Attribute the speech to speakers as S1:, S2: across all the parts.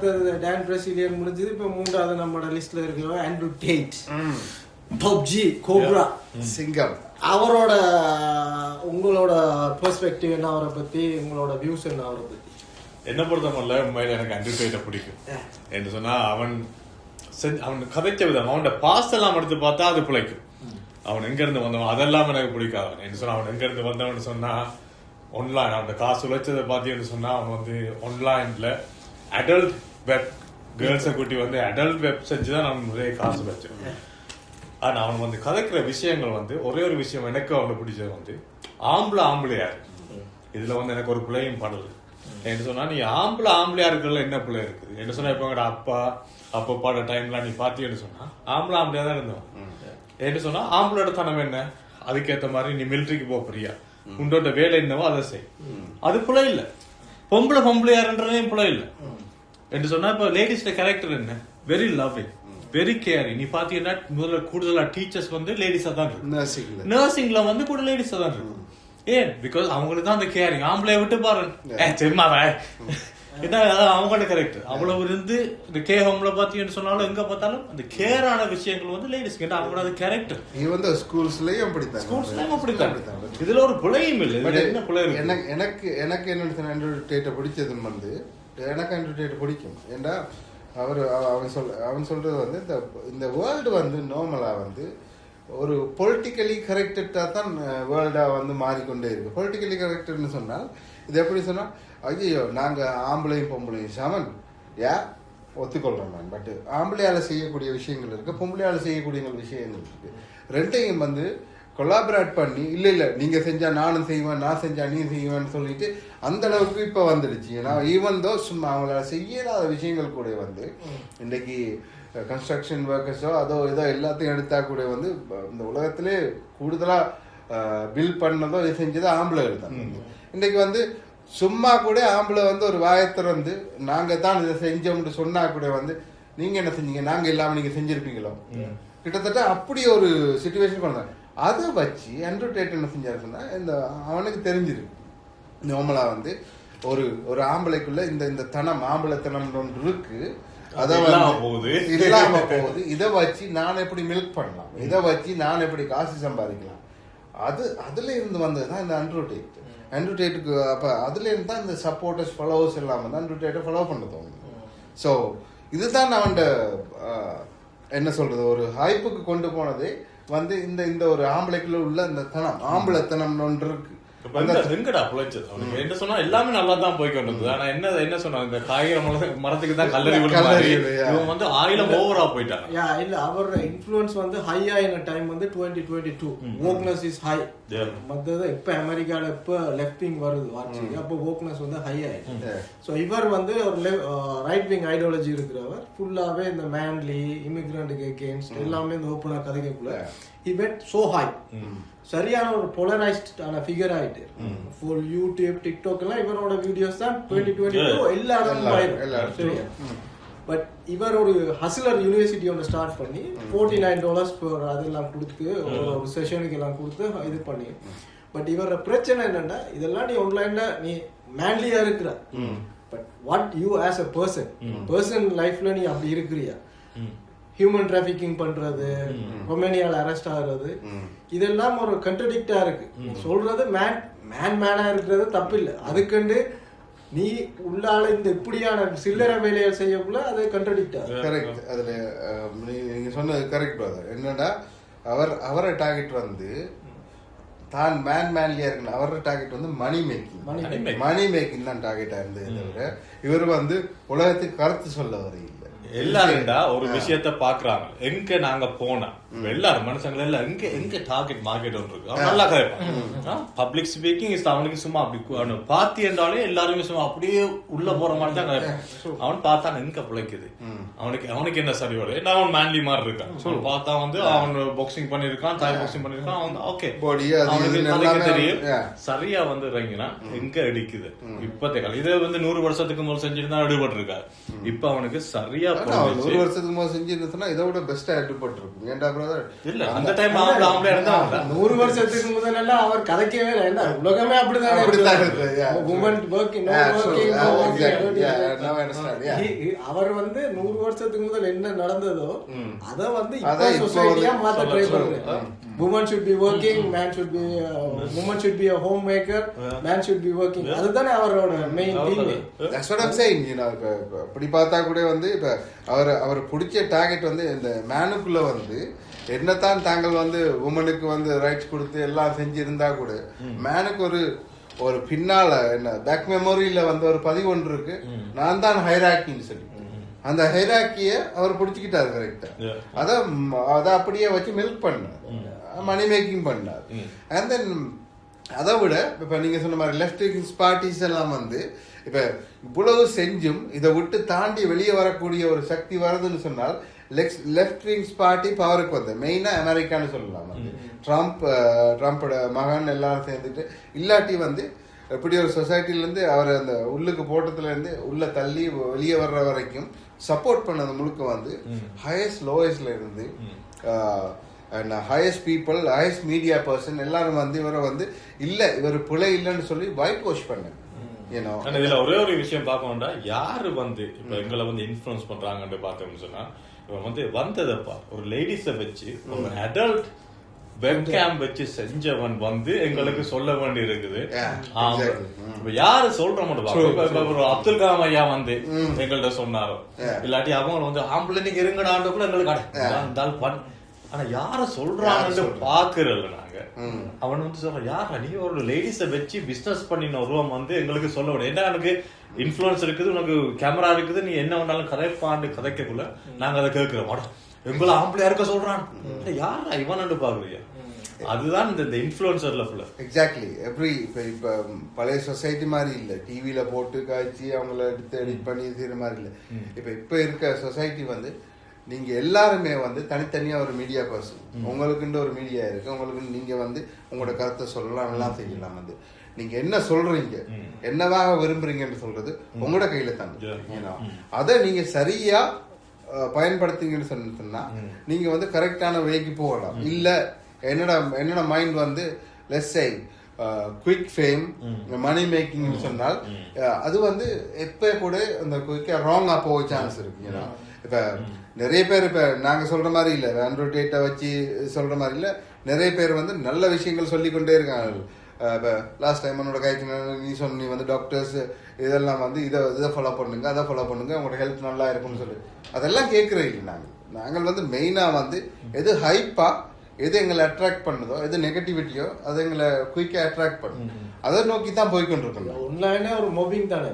S1: அடுத்தது Don Brazilian முடிஞ்சது. இப்ப மூன்றாவது நம்மளோட லிஸ்ட்ல இருக்கிற ஆண்ட்ரூ டேட். PUBG cobra.
S2: சிங்கம்.
S1: அவரோட உங்களோட பெர்ஸ்பெக்டிவ் என்ன? அவரை பத்தி உங்களோட வியூஸ் என்ன? அவரை பத்தி.
S3: என்ன பொறுத்தமல்ல உண்மையில எனக்கு அண்டர்டேட்டை பிடிக்கும். என்று சொன்னா அவன் செஞ்ச- அவன் கதைச்ச விதம் அவனோட பாஸ்ட் எல்லாம் எடுத்து பார்த்தா அது பிழைக்கும். அவன் எங்க இருந்து வந்தவன் அதெல்லாம் எனக்கு பிடிக்காது. என்று சொன்னா அவன் எங்க இருந்து வந்தவன் சொன்னா ஒன்லைன் அவன் காசு உழைச்சதை பார்த்தீங்கன்னு சொன்னா அவன் வந்து ஒன்லைன்ல அடல்ட் வெப் கேர்ள்ஸை கூட்டி வந்து அடல்ட் வெப் செஞ்சு தான் நம்ம நிறைய காசு வச்சான். ஆனால் அவன் வந்து கதைக்கிற விஷயங்கள் வந்து ஒரே ஒரு விஷயம் எனக்கு அவனை பிடிச்சது வந்து ஆம்பளை ஆம்பளையார். இதில் வந்து எனக்கு ஒரு பிள்ளையும் பாடல் என்ன சொன்னால் நீ ஆம்பளை ஆம்பளையா இருக்கிறதுல என்ன பிள்ளை இருக்குது? என்ன சொன்னால் இப்போ அப்பா அப்போ பாட டைம்லாம் நீ பாத்தீங்கன்னு சொன்னால் ஆம்பளை ஆம்பளையாக தான் இருந்தோம் என்ன சொன்னால் ஆம்பளோட தனம் என்ன? அதுக்கேற்ற மாதிரி நீ மிலிட்டரிக்கு போக போறியா உண்டோட வேலை என்னவோ அதை செய். அது பிள்ளை இல்லை. பொம்பளை பொம்பளையாருன்றதையும் பிள்ளை இல்லை. என்று சொன்னா இப்ப லேடிஸ்ட கேரக்டர் என்ன? வெரி லவ்விங் வெரி கேரிங் நீ பாத்தீங்கன்னா முதல்ல கூடுதலா டீச்சர்ஸ் வந்து லேடிஸா தான் இருக்கு
S2: நர்சிங்ல
S3: நர்சிங்ல வந்து கூட லேடிஸா தான் இருக்கு ஏன்? பிகாஸ் அவங்களுக்கு தான் அந்த கேரிங் ஆம்பளை விட்டு பாரு ஏ சரிம்மா வே என்ன அவங்களோட கரெக்ட் அவ்வளவு இருந்து இந்த கே ஹோம்ல பாத்தீங்கன்னு சொன்னாலும் எங்க பார்த்தாலும் அந்த கேரான விஷயங்கள் வந்து லேடிஸ்க்கு ஏன்னா அவங்களோட கேரக்டர்
S2: நீ வந்து ஸ்கூல்ஸ்லயும் அப்படித்தான்.
S3: ஸ்கூல்ஸ்லாம் அப்படித்தான். இதுல ஒரு பிழையும் இல்லை. என்ன இருக்கு?
S2: எனக்கு எனக்கு எனக்கு என்ன ஆண்ட்ரூ டேட்டை பிடிச்சது வந்து எனக்கு ஆண்ட்ரூ பிடிக்கும். ஏன்னா அவர் அவன் சொல் அவன் சொல்கிறது வந்து இந்த இந்த வேர்ல்டு வந்து நார்மலாக வந்து ஒரு பொலிட்டிக்கலி கரெக்டடா தான் வேர்ல்டாக வந்து மாறிக்கொண்டே இருக்கு. பொலிட்டிக்கலி கரெக்டட்னு சொன்னால் இது எப்படி சொன்னால் ஐயோ நாங்கள் ஆம்பளையும் பொம்பளையும் சமன். யா? ஒத்துக்கொள்கிறோம் நான். பட் ஆம்பளையால் செய்யக்கூடிய விஷயங்கள் இருக்குது பொம்பளையால் செய்யக்கூடிய விஷயங்கள் இருக்குது ரெண்டையும் வந்து கொலாபரேட் பண்ணி இல்ல இல்ல நீங்க செஞ்சா நானும் செய்வேன் நான் செஞ்சா நீ செய்வேன்னு சொல்லிட்டு அந்த அளவுக்கு இப்ப வந்துடுச்சு. ஏன்னா ஈவன் தோ சும்மா அவங்களால செய்யலாத விஷயங்கள் கூட வந்து இன்னைக்கு கன்ஸ்ட்ரக்ஷன் ஒர்க்கர்ஸோ அதோ இதோ எல்லாத்தையும் எடுத்தா கூட வந்து இந்த உலகத்திலே கூடுதலா பில் பண்ணதோ இது செஞ்சதோ ஆம்பளைகள் தான். இன்னைக்கு வந்து சும்மா கூட ஆம்பளை வந்து ஒரு வாயை திறந்து நாங்க தான் இதை செஞ்சோம்னு சொன்னா கூட வந்து நீங்க என்ன செஞ்சீங்க? நாங்க இல்லாம நீங்க செஞ்சிருப்பீங்களோ? கிட்டத்தட்ட அப்படி ஒரு சுச்சுவேஷன் பண்ணாங்க அதை வச்சு ஆண்ட்ரூ டேட் என்ன செஞ்சாரு சொன்னா இந்த அவனுக்கு தெரிஞ்சிருக்கு நோமலா வந்து ஒரு ஒரு ஆம்பளைக்குள்ள இந்த இந்த தனம் ஆம்பளைத்தனம் ஒன்று இருக்கு. அதை
S3: போகுது.
S2: இல்லாம போகுது. இதை வச்சு நான் எப்படி மில்க் பண்ணலாம்? இதை வச்சு நான் எப்படி காசு சம்பாதிக்கலாம்? அது அதுல இருந்து வந்தது தான் இந்த அண்ட்ரூ டேட். டேட்டுக்கு அப்ப அதுல இருந்து தான் இந்த சப்போர்ட்டர்ஸ் ஃபாலோவர்ஸ் எல்லாம் வந்து டேட்டை ஃபாலோ பண்ண தோணுது. ஸோ இதுதான் அவன் என்ன சொல்றது ஒரு ஹைப்புக்கு கொண்டு போனதே. வந்து இந்த இந்த ஒரு ஆம்பளைக்குள்ள உள்ள இந்த தனம் ஆம்பளைத்தனம் ஒன்று இருக்கு.
S3: எங்கடா பிழைச்சது அவனுக்கு என்ன சொன்னா எல்லாமே நல்லா தான் போய் கொண்டு ஆனா என்ன என்ன சொன்னா இந்த காய்கறி மரத்து- மரத்துக்கு தான் கல்லறி. இவன் வந்து ஆயிலம் ஓவரா போயிட்டான்.
S1: யா இல்ல அவரோட இன்ஃப்ளூயன்ஸ் வந்து ஹையா என்ன டைம் வந்து டுவெண்ட்டி டுவெண்ட்டி டூ ஓக்னஸ் இஸ் ஹை. மற்றது இப்ப அமெரிக்கால இப்ப லெஃப்ட் விங் வருது ஆட்சிக்கு அப்போ ஓக்னஸ் வந்து ஹை ஆயிடுச்சு. ஸோ இவர் வந்து ஒரு ரைட் விங் ஐடியாலஜி இருக்கிறவர். ஃபுல்லாவே இந்த மேன்லி இமிகிரண்ட்டுக்கு அகேன்ஸ்ட் எல்லாமே இந்த ஓப்பனாக கதைக்கக்குள்ள. இவெட் சோ ஹை சரியான ஒரு பொலரைஸ்டான ஃபிகர் ஆயிட்டு. ஃபுல் யூடியூப் டிக்டாக் எல்லாம் இவரோட வீடியோஸ் தான் டுவெண்ட்டி டுவெண்ட்டி டூ எல்லா இடமும். சரியா? பட் இவர் ஒரு ஹஸ்லர் யூனிவர்சிட்டி ஒன்று ஸ்டார்ட் பண்ணி ஃபோர்ட்டி நைன் டாலர்ஸ் அதெல்லாம் கொடுத்து ஒரு செஷனுக்கு எல்லாம் கொடுத்து இது பண்ணி. பட் இவர பிரச்சனை என்னன்னா இதெல்லாம் நீ ஆன்லைன்ல நீ மேன்லியா இருக்கிற. But what you as a person person லைஃப்ல நீ அப்படி இருக்கிறியா? ஹியூமன் டிராஃபிக்கிங் பண்றது ரொமேனியால அரெஸ்ட் ஆகுறது இதெல்லாம் ஒரு கண்ட்ரடிக்டா இருக்கு. சொல்றது மேன் மேன் மேனா இருக்கிறது தப்பு இல்லை அதுக்கண்டு நீ உள்ளால இந்த இப்படியான சில்லறை வேலையை செய்யக்குள்ள அது கண்ட்ரடிக்ட்
S2: கரெக்ட் அதுல நீங்க சொன்னது கரெக்ட் பிரதர் என்னடா அவர் அவரை டார்கெட் வந்து தான் மேன் மேன்லியா இருக்கணும் அவரோட டார்கெட் வந்து மணி மேக்கிங். மணி மேக்கிங் தான் டார்கெட்டா இருந்தது தவிர இவர் வந்து உலகத்துக்கு கருத்து சொல்ல வர இல்லை
S3: எல்லாரும்டா ஒரு விஷயத்த பாக்குறாங்க. எங்க நாங்க போனா? எல்லாரும் மனுஷங்க எல்லாம் எங்க எங்க டார்கெட் மார்க்கெட் ஒன்று இருக்கு? அவன் நல்லா கதைப்பான் பப்ளிக் ஸ்பீக்கிங் இஸ் அவனுக்கு சும்மா அப்படி பாத்தி என்றாலே எல்லாருமே சும்மா அப்படியே உள்ள போற மாதிரி தான் கதைப்பான் அவன் பார்த்தா எங்க பிழைக்குது? அவனுக்கு அவனுக்கு என்ன சரி வரும்? ஏன்னா அவன் மேன்லி மாதிரி இருக்கான். பார்த்தா வந்து அவன் பாக்ஸிங் பண்ணிருக்கான் தாய் பாக்ஸிங் பண்ணிருக்கான் அவன் ஓகே அவனுக்கு
S2: எல்லாமே
S3: தெரியும். சரியா வந்து இறங்கினா எங்க அடிக்குது? இப்பத்தே காலம் இதே வந்து நூறு வருஷத்துக்கு முதல் செஞ்சிருந்தா அடிபட்டு இருக்காரு இப்ப அவனுக்கு சரியா
S2: நூறு வருஷத்துக்கு முதல் செஞ்சிருந்தா இதை விட பெஸ்டா எடுப்பட்டிருக்கும் ஏன்டா பிரதர்
S3: இல்ல அந்த டைம் ஆம்பளை ஆம்பளை இருந்தாங்க
S1: நூறு வருஷத்துக்கு முதல்ல அவர் கதைக்கவே இல்லை. என்ன உலகமே அப்படிதான்
S2: அப்படித்தான் இருக்கு.
S1: அவர் வந்து நூறு வருஷத்துக்கு முதல் என்ன நடந்ததோ. அத வந்து
S2: அத
S1: இப்ப சொசைட்டியா மாத்த ட்ரை
S3: சொல்ல-
S1: பண்றேன் woman should be working man should be woman should be home maker man should be working அதுதானே அவரோட மெயின் தீம்
S2: அப்படி பார்த்தா கூட வந்து இப்ப அவர் அவர் பிடிச்ச டார்கெட் வந்து இந்த மேனுக்குள்ள வந்து என்னத்தான் தாங்கள் வந்து உமனுக்கு வந்து ரைட்ஸ் கொடுத்து எல்லாம் செஞ்சிருந்தா கூட மேனுக்கு ஒரு ஒரு பின்னால என்ன பேக் மெமோரியில வந்து ஒரு பதிவு ஒன்று இருக்கு. நான் தான் ஹைராக்கின்னு சொல்லி. அந்த ஹைராக்கிய அவர் பிடிச்சிக்கிட்டாரு கரெக்டா
S3: Yeah.
S2: அத ம், அத அப்படியே வச்சு மில்க் பண்ணார். மணி மேக்கிங் பண்ணார். அண்ட் தென் அதை விட இப்ப நீங்க சொன்ன மாதிரி லெஃப்ட் விங்ஸ் பார்ட்டிஸ் எல்லாம் வந்து இப்ப இவ்வளவு செஞ்சும் இதை விட்டு தாண்டி வெளியே வரக்கூடிய ஒரு சக்தி வருதுன்னு சொன்னால் லெஃப்ட் விங்ஸ் பார்ட்டி பவருக்கு வந்து மெயினா அமெரிக்கான்னு சொல்லலாம். வந்து ட்ரம்ப் ட்ரம்ப்போட மகன் எல்லாரும் சேர்ந்துட்டு இல்லாட்டி வந்து எப்படி ஒரு சொசைட்டில இருந்து அவர் அந்த உள்ளுக்கு போட்டதுல இருந்து உள்ள தள்ளி வெளியே வர்ற வரைக்கும் சப்போர்ட் பண்ணது முழுக்க வந்து ஹையஸ்ட் லோயஸ்ட்ல இருந்து and highest people highest media person எல்லாரும் வந்து இவரை வந்து இல்ல இவர் பிழை இல்லைன்னு சொல்லி ஒயிட் வாஷ் பண்ணு
S3: இதுல ஒரே ஒரு விஷயம் பார்க்கணும்டா யாரு வந்து இப்ப எங்களை வந்து இன்ஃபுளுன்ஸ் பண்றாங்கன்னு பார்த்தோம்னு சொன்னா இவன் வந்து வந்ததப்பா ஒரு லேடிஸ வச்சு ஒரு அடல்ட் வெப்கேம் வச்சு செஞ்சவன் வந்து எங்களுக்கு சொல்ல வேண்டி இருக்குது. யாரு சொல்ற மட்டும் ஒரு அப்துல் கலாம் ஐயா வந்து எங்கள்ட்ட சொன்னாரோ. இல்லாட்டி அவங்க வந்து நீங்க இருங்கடான்றக்குள்ள எங்களுக்கு பண். ஆனா யார சொல்றாங்கன்னு பாக்குறல நாங்க. அவன் வந்து சொல்றான் யாரா நீ ஒரு லேடிஸ வச்சு பிசினஸ் பண்ணின உருவம் வந்து எங்களுக்கு சொல்ல விட. என்ன எனக்கு இன்ஃபுளுன்ஸ் இருக்குது? உனக்கு கேமரா இருக்குது? நீ என்ன வேணாலும் கதைப்பாண்டு கதைக்கக்குள்ள நாங்க அதை கேட்கிறோம். அட, எங்களை ஆம்பளையா இருக்க சொல்றான். யாரா இவன் பாக்குறியா அதுதான் இந்த இன்ஃபுளுசர்ல ஃபுல்ல
S2: எக்ஸாக்ட்லி எவ்ரி இப்போ இப்போ பழைய சொசைட்டி மாதிரி இல்லை. டிவியில போட்டு காய்ச்சி அவங்கள எடுத்து எடிட் பண்ணி செய்யற மாதிரி இல்லை. இப்போ இப்போ இருக்க சொசைட்டி வந்து நீங்க எல்லாருமே வந்து தனித்தனியா ஒரு மீடியா பர்சன் உங்களுக்குன்னு ஒரு மீடியா இருக்கு. உங்களுக்கு நீங்க வந்து உங்களோட கருத்தை சொல்லலாம் எல்லாம் செய்யலாம் வந்து. நீங்க என்ன சொல்றீங்க? என்னவாக விரும்புறீங்கன்னு சொல்றது உங்களோட கையில. ஏன்னா அதை நீங்க சரியா அஹ், பயன்படுத்துங்கன்னு சொன்ன- சொன்னா நீங்க வந்து கரெக்டான வேக்கு போகலாம். இல்ல என்னோட என்னோட மைண்ட் வந்து லெஸ் சை குவிக் ஃபேம் மணி மேக்கிங் சொன்னால் அது வந்து எப்ப கூட அந்த குயிக்கா ராங்கா போக சான்ஸ் இருக்கு ஏன்னா இப்ப நிறைய பேர் இப்ப நாங்க சொல்ற மாதிரி இல்ல ஆண்ட்ராய்ட் டேட்டா வச்சு சொல்ற மாதிரி இல்ல நிறைய பேர் வந்து நல்ல விஷயங்கள் சொல்லி கொண்டே இருக்காங்க இப்ப லாஸ்ட் டைம் உன்னோட கைக்கு நீ சொன்ன நீ வந்து டாக்டர்ஸ் இதெல்லாம் வந்து இதை இதை ஃபாலோ பண்ணுங்க அதை ஃபாலோ பண்ணுங்க உங்களோட ஹெல்த் நல்லா இருக்கும்னு சொல்லி. அதெல்லாம் கேட்கறது இல்லை நாங்கள் நாங்கள் வந்து மெயினா வந்து எது ஹைப்பா எது எங்களை அட்ராக்ட் பண்ணுதோ எது நெகட்டிவிட்டியோ அது எங்களை குயிக்கா அட்ராக்ட் பண்ணும். அதை நோக்கி தான் போய் கொண்டிருக்கோம்
S1: ஒன்லைனே ஒரு மொபிங் தானே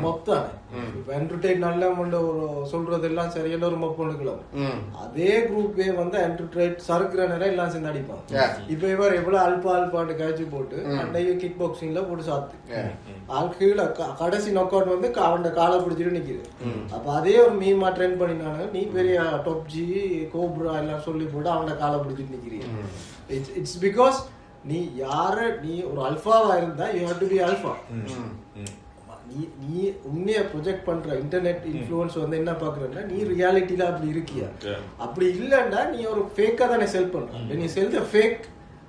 S1: மொப் தானே இப்ப என்டர்டெயின் நல்ல சொல்றது எல்லாம் சரியான ஒரு மொப் ஒண்ணுக்கலாம்
S2: ம்.
S1: அதே குரூப்பே வந்து என்டர்டெயின் சறுக்குற நேரம் எல்லாம் சேர்ந்து
S2: Yeah.
S1: இப்ப இவர் எவ்வளவு அல்பா அல்பான்னு கழிச்சு போட்டு அன்னைக்கு கிக் பாக்ஸிங்ல போட்டு சாத்து. ஆள் கீழே க- கடைசி நொக் அவுட் வந்து அவன் காலை பிடிச்சிட்டு நிக்குது. அப்ப அதே ஒரு மீமா ட்ரெயின் பண்ணினாங்க நீ பெரிய டாப் ஜி கோப்ரா எல்லாம் சொல்லி போட்டு அவன காலை பிடிச்சிட்டு நிக்கிறீங்க. இட்ஸ் இட்ஸ் பிகாஸ் நீ யார நீ ஒரு அல்ஃபாவா இருந்தா you have to be alpha நீ நீ உன்னைய ப்ரொஜெக்ட் பண்ற இன்டர்நெட் இன்ஃப்ளூயன்ஸ் வந்து என்ன பாக்குறன்னா நீ ரியாலிட்டில அப்படி இருக்கியா. அப்படி இல்லைன்னா நீ ஒரு ஃபேக்கா தானே செல் பண்ற. நீ செல் த ஃபேக்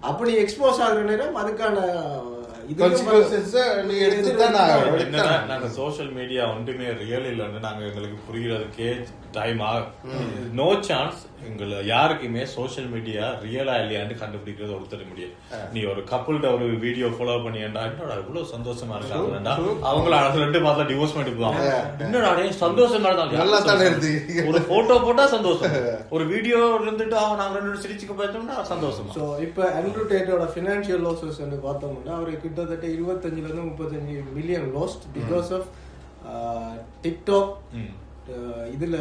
S1: அப்படி எக்ஸ்போஸ் ஆகுற நேரம் அதுக்கான
S3: நாங்க சோஷியல் மீடியா ஒன்றுமே ரியல் இல்லைன்னு நாங்க எங்களுக்கு புரிகிறதுக்கே டைம் ஆகும் நோ சான்ஸ் எங்களை யாருக்குமே சோஷியல் மீடியா ரியலா இல்லையான்னு கண்டுபிடிக்கிறது ஒருத்தர் முடியும் நீ ஒரு கப்புள்ட ஒரு வீடியோ ஃபாலோ பண்ணியேன்டா என்னடா இவ்வளவு சந்தோஷமா இருக்காங்கடா அவங்கள அடுத்த ரெண்டு மாதம் டிவோர்ஸ் பண்ணிட்டு போவாங்க. என்னடா சந்தோஷமா இருந்தாங்க
S2: இருந்தீங்க.
S3: ஒரு போட்டோ போட்டா சந்தோஷம். ஒரு வீடியோ இருந்துட்டு அவன் நாங்க ரெண்டு பேரும் சிரிச்சுக்க பார்த்தோம்னா சந்தோஷமா.
S1: ஸோ இப்போ ஆண்ட்ரூ டேட்டோட ஃபினான்ஷியல் லாசஸ் பார்த்தோம்னா அவர் கிட்டத்தட்ட இருபத்தஞ்சுல இருந்து முப்பத்தஞ்சு million lost because of TikTok. இதுல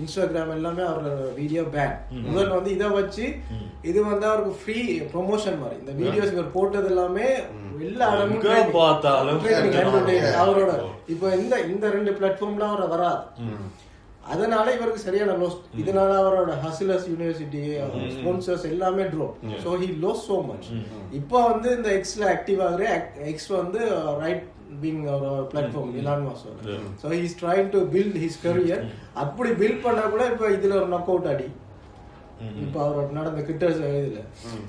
S1: இன்ஸ்டாகிராம் எல்லாமே அவரோட வீடியோ பேன் முதல்ல வந்து இதை வச்சு இது வந்து அவருக்கு ஃப்ரீ ப்ரொமோஷன் மாதிரி. இந்த வீடியோஸ் இவர் போட்டது எல்லாமே எல்லா இடமும்.
S3: பார்த்தாலும்.
S1: அவரோட இப்போ இந்த இந்த ரெண்டு பிளாட்ஃபார்ம்ல அவர் வராது. அதனால இவருக்கு சரியான லாஸ் இதனால அவரோட ஹசிலர்ஸ் யூனிவர்சிட்டி ஸ்பான்சர்ஸ் எல்லாமே draw so he lose so much இப்போ வந்து இந்த எக்ஸ்ல ஆக்டிவ் ஆகுற எக்ஸ் வந்து ரைட் பீங் ஒரு platform Elon மாஸோட so he's trying to build his career அப்படி பில்ட் பண்ணா கூட இப்போ இதுல ஒரு நாக் அவுட் அடி இப்போ அவரோட நடந்த கிட்டர்ஸ் இதுல.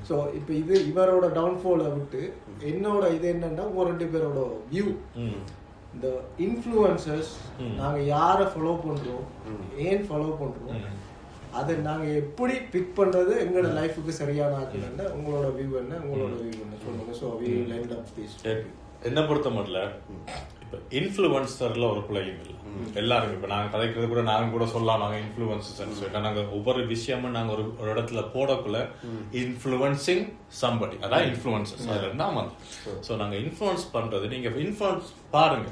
S1: ஸோ இப்போ இது இவரோட டவுன்ஃபாலை விட்டு என்னோட இது என்னன்னா ஒரு ரெண்டு பேரோட வியூ. இந்த இன்ஃப்ளூயன்சர்ஸ்
S3: ம்.
S1: நாங்க யாரை ஃபாலோ பண்றோம் ஏன் ஃபாலோ பண்றோம்
S3: ம்.
S1: அதை நாங்க எப்படி பிக் பண்றது எங்களோட லைஃபுக்கு சரியான ஆக்கள் என்ன உங்களோட வியூ என்ன உங்களோட வியூ என்ன சொல்லுங்க. So we line up this
S3: என்ன பொறுத்த மட்டும் இப்ப இன்ஃப்ளூவன்சர்ல ஒரு பிள்ளையும் இல்லை. எல்லாரும் இப்ப நாங்க கதைக்கிறது கூட நாங்க கூட சொல்லலாம் நாங்க இன்ஃப்ளூவன்சர்ஸ் சொல்லிட்டு நாங்க ஒவ்வொரு விஷயமும் நாங்க ஒரு ஒரு இடத்துல போடக்குள்ள இன்ஃப்ளூவன்சிங் சம்படி அதான் இன்ஃப்ளூவன்சர்ஸ் அதுல இருந்தா வந்து சோ நாங்க இன்ஃப்ளூயன்ஸ் பண்றது நீங்க இன்ஃப்ளூயன்ஸ் பாருங்க.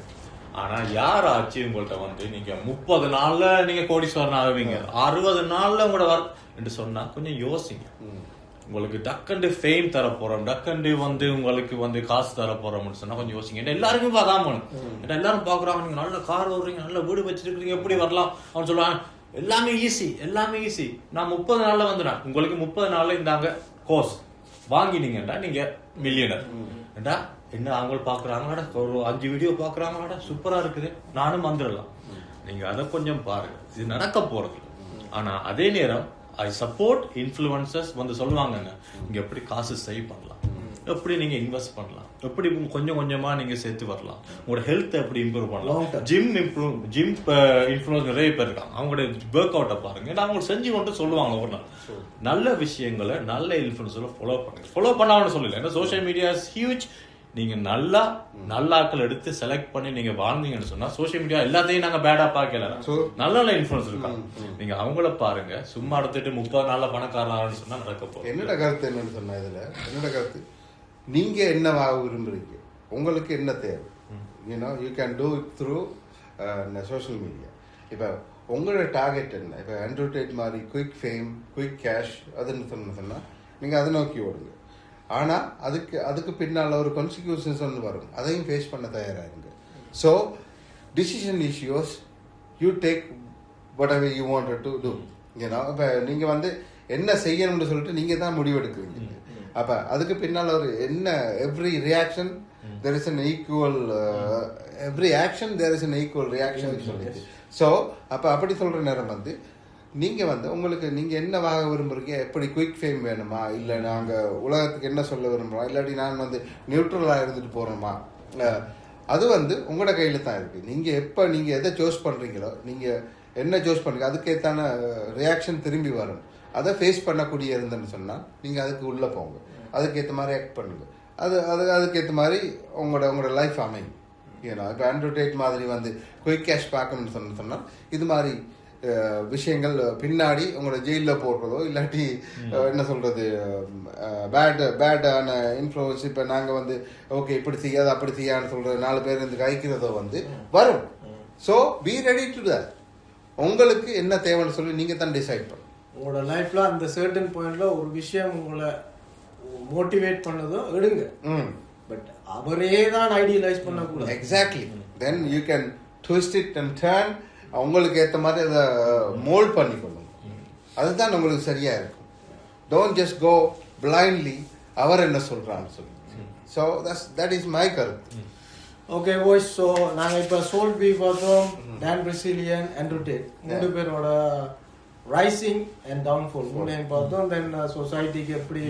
S3: ஆனா யாராச்சும் உங்கள்ட்ட வந்து நீங்க முப்பது நாள்ல நீங்க கோடீஸ்வரன் ஆகுவீங்க. அறுபது நாள்ல உங்களோட ஒர்க் என்று சொன்னா கொஞ்சம் யோசிங்க. உங்களுக்கு டக்கண்டு ஃபேம் தர போறோம். டக்கண்டு வந்து உங்களுக்கு வந்து காசு தர போறோம்னு சொன்னா கொஞ்சம் யோசிங்க. ஏன்னா எல்லாருக்கும் அதான் பண்ணும் ஏன்னா எல்லாரும் பாக்குறாங்க நீங்க நல்ல கார் ஓடுறீங்க நல்ல வீடு வச்சிருக்கீங்க எப்படி வரலாம்? அவன் சொல்லுவான் எல்லாமே ஈஸி எல்லாமே ஈஸி நான் முப்பது நாள்ல வந்துடுறேன். உங்களுக்கு முப்பது நாள்ல இந்தாங்க கோர்ஸ் வாங்கினீங்கடா நீங்க மில்லியனர் ஏண்டா என்ன அவங்க பாக்குறாங்களாடா ஒரு அஞ்சு வீடியோ பாக்குறாங்களாடா சூப்பரா இருக்குது. நானும் வந்துடலாம். நீங்க அதை கொஞ்சம் பாருங்க. இது நடக்க போறது ஆனா அதே நேரம் ஐ சப்போர்ட் இன்ஃப்ளூயன்சர்ஸ் வந்து சொல்லுவாங்கங்க. இங்க எப்படி காசு சேவ் பண்ணலாம்? எப்படி நீங்க இன்வெஸ்ட் பண்ணலாம்? எப்படி கொஞ்சம் கொஞ்சமா நீங்க சேர்த்து வரலாம்? உங்களோட ஹெல்த் எப்படி இம்ப்ரூவ் பண்ணலாம். ஜிம் இம்ப்ரூவ் ஜிம் இன்ஃப்ளூயன்ஸ் நிறைய பேர் இருக்காங்க. அவங்களோட ஒர்க் அவுட்டை பாருங்க. நான் அவங்க செஞ்சு கொண்டு சொல்லுவாங்க ஒரு நாள். நல்ல விஷயங்களை நல்ல இன்ஃப்ளூன்ஸில் ஃபாலோ பண்ணுங்க. ஃபாலோ பண்ணாமனு சொல்லல ஏன்னா சோஷியல் மீடியா இஸ் ஹியூஜ் நீங்க நல்லா நல்ல ஆட்கள் எடுத்து செலக்ட் பண்ணி நீங்க வாழ்ந்தீங்கன்னு சொன்னா சோஷியல் மீடியா எல்லாத்தையும் நாங்க பேடா பார்க்கல. நல்ல நல்ல இன்ஃப்ளூன்ஸ் இருக்காங்க நீங்க அவங்கள பாருங்க. சும்மா எடுத்துட்டு முப்பது நாள்ல பணக்காரனான்னு சொன்னா நடக்க போகுது.
S2: என்னோட கருத்து என்னன்னு சொன்னா இதுல என்னோட கருத்து நீங்க என்னவாக விரும்புறீங்க? உங்களுக்கு என்ன தேவை? You know you can do it through social media இப்போ உங்களோட டார்கெட் என்ன? இப்போ என்டர்டெயிட் மாதிரி குயிக் ஃபேம் குயிக் கேஷ் அதுன்னு சொன்ன சொன்னா நீங்க அதை நோக்கி ஓடுங்க. ஆனா அதுக்கு அதுக்கு பின்னால ஒரு கான்சிக்யூஷன்ஸ் ஒன்று வரும். அதையும் ஃபேஸ் பண்ண தயாராகுங்க so decision issues you take whatever you wanted to do ஏன்னா இப்போ நீங்கள் வந்து என்ன செய்யணும்னு சொல்லிட்டு நீங்கள் தான் முடிவெடுக்குவீங்க. அப்போ அதுக்கு பின்னால் ஒரு என்ன every reaction there is an equal every action there is an equal reaction சொல்லிட்டு. ஸோ அப்போ அப்படி சொல்கிற நேரம் வந்து நீங்கள் வந்து உங்களுக்கு நீங்கள் என்னவாக விரும்புகிறீங்க எப்படி குயிக் ஃபேம் வேணுமா? இல்லை நாங்கள் உலகத்துக்கு என்ன சொல்ல விரும்புகிறோம் இல்லாட்டி நான் வந்து நியூட்ரலாக இருந்துட்டு போகிறோமா அது வந்து உங்களோட கையில் தான் இருக்குது நீங்கள் எப்போ நீங்கள் எதை சூஸ் பண்ணுறீங்களோ நீங்கள் என்ன சூஸ் பண்ணுறீங்க அதுக்கேற்றான ரியாக்ஷன் திரும்பி வரும். அதை ஃபேஸ் பண்ணக்கூடிய இருந்தேன்னு சொன்னால் நீங்கள் அதுக்கு உள்ளே போங்க. அதுக்கேற்ற மாதிரி ஆக்ட் பண்ணுங்க. அது அது அதுக்கேற்ற மாதிரி உங்களோட உங்களோட லைஃப் அமையும். ஏன்னா இப்போ ஆண்ட்ரோடேட் மாதிரி வந்து குயிக் கேஷ் பார்க்கணும்னு சொன்ன சொன்னால் இது மாதிரி விஷயங்கள் பின்னாடி உங்களோட ஜெயிலில் போடுறதோ இல்லாட்டி என்ன சொல்றது பேட் பேடான இன்ஃப்ளூயன்ஸ் இப்போ நாங்கள் வந்து ஓகே இப்படி செய்யாது அப்படி செய்யான்னு சொல்றது நாலு பேர் இருந்து கைக்கிறதோ வந்து வரும். So be ready to the உங்களுக்கு என்ன தேவைன்னு சொல்லி நீங்கள் தான் டிசைட் பண்ணணும்.
S1: உங்களோட லைஃப்ல அந்த சர்டன் பாயிண்ட்ல ஒரு விஷயம் உங்களை மோட்டிவேட் பண்ணதோ எடுங்க. பட் அவரே தான் ஐடியலைஸ் பண்ணக்கூடாது.
S2: Exactly then you can twist it and turn உங்களுக்கு ஏற்ற மாதிரி அதை மோல்ட் பண்ணிக்கொள்ளுங்க அதுதான் உங்களுக்கு சரியா இருக்கும். டோன்ட் ஜஸ்ட் கோ பிளைண்ட்லி அவர் என்ன சொல்றான்னு சொல்லி so that's that is my கருத்து.
S1: ஓகே வாய்ஸ் ஸோ நாங்கள் இப்போ சோல் பி பார்த்தோம். டான் பிரசிலியன் அண்ட்ரூடேட் மூணு பேரோட ரைசிங் அண்ட் டவுன்ஃபால் மூணையும் பார்த்தோம். தென் சொசைட்டிக்கு எப்படி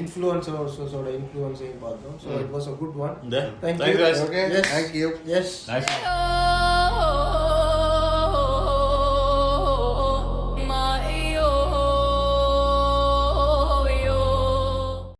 S1: இன்ஃப்ளூயன்சர்ஸோட இன்ஃப்ளூயன்ஸையும் பார்த்தோம். So it was a good one
S3: Yeah.
S1: Thank
S3: Thanks,
S1: you
S3: guys.
S2: Okay, thank you.
S1: S.